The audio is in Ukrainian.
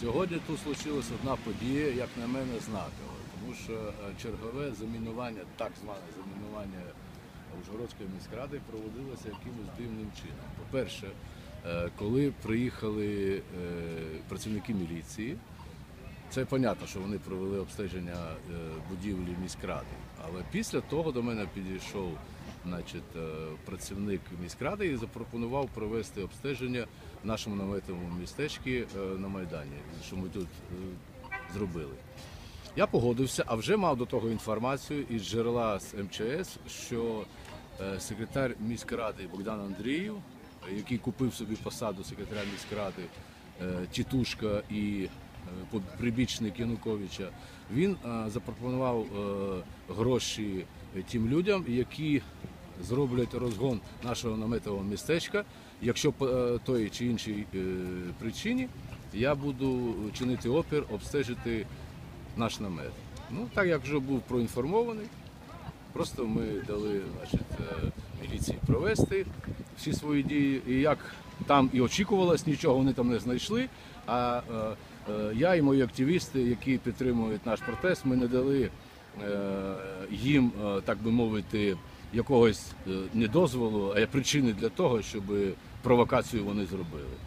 Сьогодні тут случилась одна подія, як на мене, знакова, тому що е, чергове замінування, так зване замінування Ужгородської міськради проводилося якимось дивним чином. По-перше, е, коли приїхали е, працівники міліції, це понятно, що вони провели обстеження е, будівлі міськради. Але після того до мене підійшов значить, е, працівник міськради і запропонував провести обстеження в нашому наметовому містечці е, на Майдані, що ми тут зробили. Я погодився, а вже мав до того інформацію із джерела з МЧС, що секретар міськради Богдан Андріїв, який купив собі посаду секретаря міськради Тітушка і прибічник Януковича, він е, запропонував е, гроші тим людям, які зроблять розгон нашого наметового містечка. Якщо по е, той чи іншій е, причині я буду чинити опір, обстежити наш намет. Ну, так як вже був проінформований, просто ми дали значить, е, міліції провести всі свої дії. І як там і очікувалось, нічого вони там не знайшли. А е, е, я і мої активісти, які підтримують наш протест, ми не дали е, їм, е, так би мовити, якогось е, недозволу, а причини для того, щоб провокацію вони зробили.